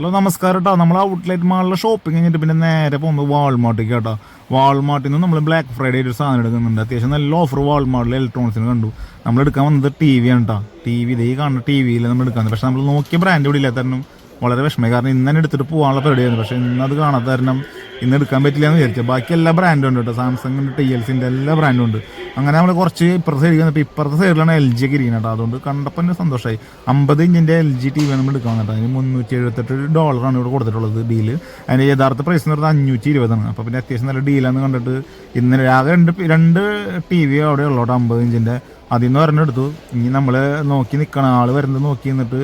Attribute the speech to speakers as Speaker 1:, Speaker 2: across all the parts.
Speaker 1: Hello നമസ്കാരം കേട്ടോ നമ്മൾ ഔട്ട്ലെറ്റ് മാളിലെ ഷോപ്പിംഗ് കഴിഞ്ഞിട്ട് പിന്നെ നേരെ പോകുന്നത് വാൾമാർട്ടിക്ക് കേട്ടോ. വാൾമാർട്ടിൽ നിന്ന് നമ്മൾ ബ്ലാക്ക് ഫ്രൈഡേ ഒരു സാധനം എടുക്കുന്നുണ്ട്. അത്യാവശ്യം നല്ല ഓഫർ വാൾമാർട്ടിൽ ഇലക്ട്രോണിക്സിന് കണ്ടു. നമ്മൾ എടുക്കാൻ വന്നത് ടി വി ആണ് കേട്ടോ ടി വി ഇതേ കാണുന്ന ടി വിയിൽ നമ്മൾ എടുക്കുന്നത് പക്ഷേ നമ്മൾ നോക്കിയ ബ്രാൻഡ് ഇവിടെ ഇല്ല. വളരെ വിഷമമായി. കാരണം ഇന്ന് എടുത്തിട്ട് പോകാനുള്ള പരിപാടിയായിരുന്നു. പക്ഷേ ഇന്ന് അത് കാണാത്ത ഇന്ന് എടുക്കാൻ പറ്റില്ല എന്ന് വിചാരിച്ചു. ബാക്കി എല്ലാ ബ്രാൻഡും ഉണ്ട് കേട്ടോ. സാംസങ് ഉണ്ട് ടി എൽ സിന്റെ എല്ലാ ബ്രാൻഡും ഉണ്ട്. അങ്ങനെ നമ്മൾ കുറച്ച് ഇപ്പുറത്തെ സൈഡിൽ വന്നപ്പോൾ ഇപ്പുറത്തെ സൈഡിലാണ് എൽ ജി ഇരിക്കുന്നത് കേട്ടോ. അതുകൊണ്ട് കണ്ടപ്പോൾ തന്നെ സന്തോഷമായി അമ്പത് ഇഞ്ചിന്റെ എൽ ജി ടി വി നമ്മൾ എടുക്കാൻ കേട്ടോ അതിന് മുന്നൂറ്റി എഴുപത്തെട്ട് ഡോളറാണ് ഇവിടെ കൊടുത്തിട്ടുള്ളത് ഡീൽ അതിന്റെ യഥാർത്ഥ പ്രൈസ് എന്ന് പറഞ്ഞാൽ അഞ്ഞൂറ്റി ഇരുപതാണ് അപ്പോൾ പിന്നെ അത്യാവശ്യം നല്ല ഡീലാന്ന് കണ്ടിട്ട് ഇന്ന് ആകെ രണ്ട് രണ്ട് ടി വി അവിടെ ഉള്ളൂ കേട്ടോ അമ്പത് ഇഞ്ചിന്റെ അതിൽ നിന്ന് ഒരെണ്ണം എടുത്തു. ഇനി നമ്മൾ നോക്കി നിൽക്കണം ആൾ വരുന്നത് നോക്കി നിന്നിട്ട്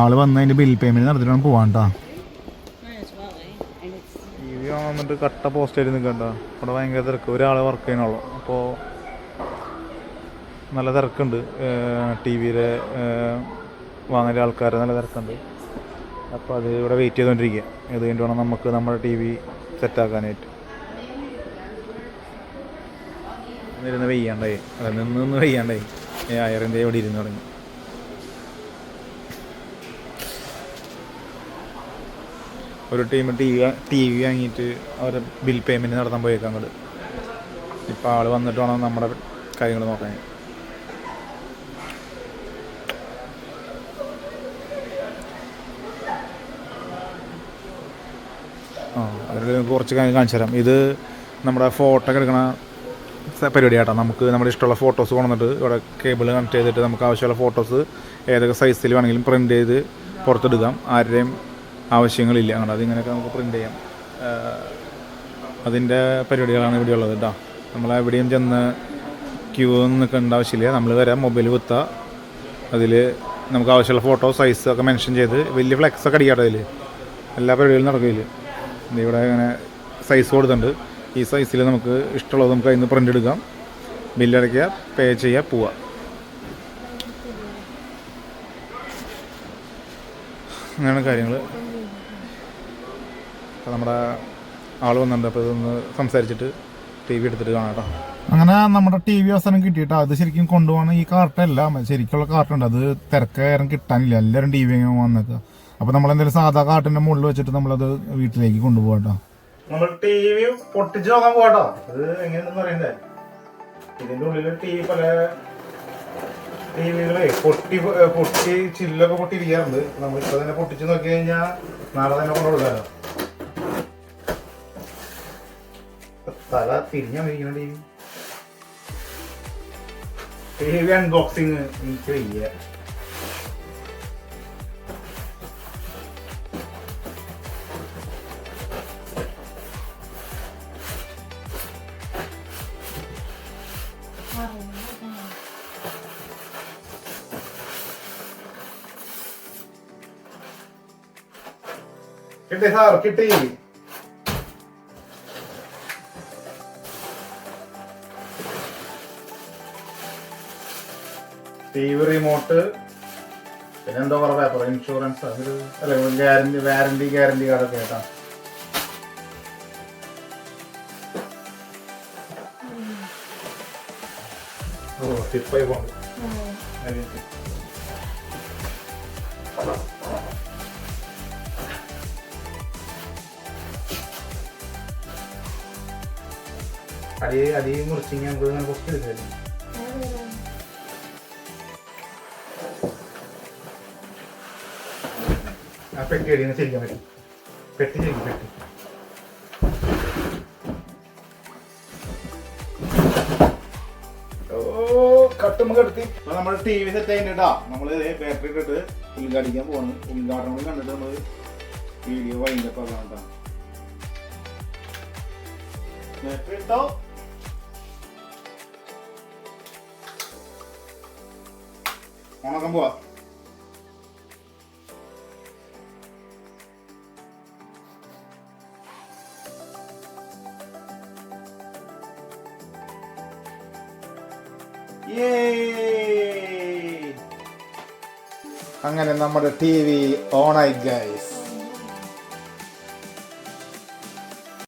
Speaker 1: ആൾ വന്ന് അതിന്റെ ബിൽ പേയ്മെന്റ് നടത്തിയിട്ടാണ് പോകാൻ കേട്ടോ. വന്നിട്ട് കട്ട പോസ്റ്റ് ആയിട്ട് നിൽക്കണ്ട. ഇവിടെ ഭയങ്കര തിരക്ക്. ഒരാളെ വർക്ക് ചെയ്യണുള്ളൂ അപ്പോൾ നല്ല തിരക്കുണ്ട്. ടി വിയിലെ വാങ്ങൽ ആൾക്കാർ നല്ല തിരക്കുണ്ട്. അപ്പോൾ അത് ഇവിടെ വെയിറ്റ് ചെയ്തുകൊണ്ടിരിക്കുക ഇത് കഴിഞ്ഞിട്ട് വേണം നമുക്ക് നമ്മുടെ ടി വി സെറ്റാക്കാനായിട്ട് ഇരുന്ന് വെയ്യാണ്ടായി അല്ല നിന്ന് നിന്ന് വെയ്യാണ്ടായി അയറിന്റെ ഇവിടെ ഇരുന്ന് തുടങ്ങി. ഒരു team T V T V വാങ്ങിയിട്ട് അവരെ ബിൽ പേയ്മെന്റ് നടത്താൻ പോയേക്കാം അങ്ങോട്ട് ഇപ്പോൾ ആൾ വന്നിട്ട് വേണം നമ്മുടെ കാര്യങ്ങൾ നോക്കാൻ. ആ അതിൽ കുറച്ച് കാര്യം കാണിച്ചു തരാം. ഇത് നമ്മുടെ ഫോട്ടോ ഒക്കെ എടുക്കണ പരിപാടി ആട്ടോ നമുക്ക് നമ്മുടെ ഇഷ്ടമുള്ള ഫോട്ടോസ് കൊണ്ടുവന്നിട്ട് ഇവിടെ കേബിൾ കണക്ട് ചെയ്തിട്ട് നമുക്ക് ആവശ്യമുള്ള ഫോട്ടോസ് ഏതൊക്കെ സൈസിൽ വേണമെങ്കിലും പ്രിന്റ് ചെയ്ത് പുറത്തെടുക്കാം. ആരുടെയും ആവശ്യങ്ങളില്ല. അങ്ങനെ അതിങ്ങനെയൊക്കെ നമുക്ക് പ്രിന്റ് ചെയ്യാം. അതിന്റെ പരിപാടികളാണ് ഇവിടെ ഉള്ളത് കേട്ടോ നമ്മൾ എവിടെയും ചെന്ന് ക്യൂ നിൽക്കേണ്ട ആവശ്യമില്ല. നമ്മൾ വരാം മൊബൈൽ കുത്തുക അതിൽ നമുക്ക് ആവശ്യമുള്ള ഫോട്ടോ സൈസ് ഒക്കെ മെൻഷൻ ചെയ്ത് വലിയ ഫ്ലെക്സ് ഒക്കെ അടിക്കാട്ടോ അതിൽ എല്ലാ പരിപാടികളും നടക്കില്ല ഇവിടെ ഇങ്ങനെ സൈസ് കൊടുത്തിട്ടുണ്ട്. ഈ സൈസിൽ നമുക്ക് ഇഷ്ടമുള്ളത് നമുക്ക് അതിൽ നിന്ന് പ്രിന്റ് എടുക്കാം ബില്ലടയ്ക്കുക പേ ചെയ്യുക പോവുക അങ്ങനെയാണ് കാര്യങ്ങൾ അപ്പോൾ നമ്മുടെ ആൾ വന്നിട്ടുണ്ട്. അപ്പോൾ ഇതൊന്ന് സംസാരിച്ചിട്ട് ടി വി എടുത്തിട്ട് കാണാം കേട്ടോ. അങ്ങനെ നമ്മുടെ ടി വി അവസാനം കിട്ടിയിട്ട്. അത് ശരിക്കും കൊണ്ടുപോകണം ഈ കാർട്ടല്ല ശരിക്കുള്ള കാർട്ടുണ്ട് അത് തിരക്കാരം കിട്ടാനില്ല. എല്ലാവരും ടി വി വന്നേക്കുക അപ്പോൾ നമ്മൾ എന്തെങ്കിലും സാധാ കാർട്ടിന്റെ മുകളിൽ വെച്ചിട്ട് നമ്മളത് വീട്ടിലേക്ക് കൊണ്ടുപോകാം കേട്ടോ. നമ്മൾ ടി വി പൊട്ടിച്ച് നോക്കാൻ പോകട്ടോ അത് എങ്ങനെയാണെന്ന് അറിയണ്ടേ? ഇതിന്റെ ഉള്ളിൽ ടി വി പല ടി വികളെ പൊട്ടി പൊട്ടി ചില്ലൊക്കെ പൊട്ടിയിരിക്കാറുണ്ട്. നമ്മൾ ഇപ്പൊ തന്നെ പൊട്ടിച്ച് നോക്കി കഴിഞ്ഞാൽ നാളെ തന്നെ കൊണ്ടുകൊടുക്കാലോ തല തിരിഞ്ഞാ ഇരിക്കുന്ന T V T V unboxing എനിക്ക് വയ്യ കിട്ടി സാർ കിട്ടി ടി വി റിമോട്ട് പിന്നെ എന്തോ കുറെ പേപ്പർ ഇൻഷുറൻസ് അതൊരു അല്ല ഗ്യാരണ്ടി വാറണ്ടി ഗ്യാരണ്ടി കാർഡൊക്കെ കേട്ടോ ഓ ടിപ്പായി പോണ്ട് അടി അടി മുറിച്ചിങ്ങ നമുക്ക് കുറച്ച് എടുക്കായിരുന്നു ആ പെട്ടി അടിയിൽ നിന്ന് ശരിക്കാൻ പറ്റും. പെട്ടി ശരിക്കും പെട്ടി. കെടുത്തി നമ്മൾ ടി വി സെറ്റ് ആയിട്ടാ നമ്മൾ ബാറ്ററി ഇട്ടിട്ട് ഉദ്ഘാടിക്കാൻ പോകണം ഉദ്ഘാടനം കണ്ടിട്ട് നമ്മൾ വീഡിയോ വൈകിട്ടൊക്കെ കാണാം ബാറ്ററി ഇട്ടോ? ഉണക്കം പോവാ. അങ്ങനെ നമ്മുടെ ടി വി ഓണായി ഗൈസ്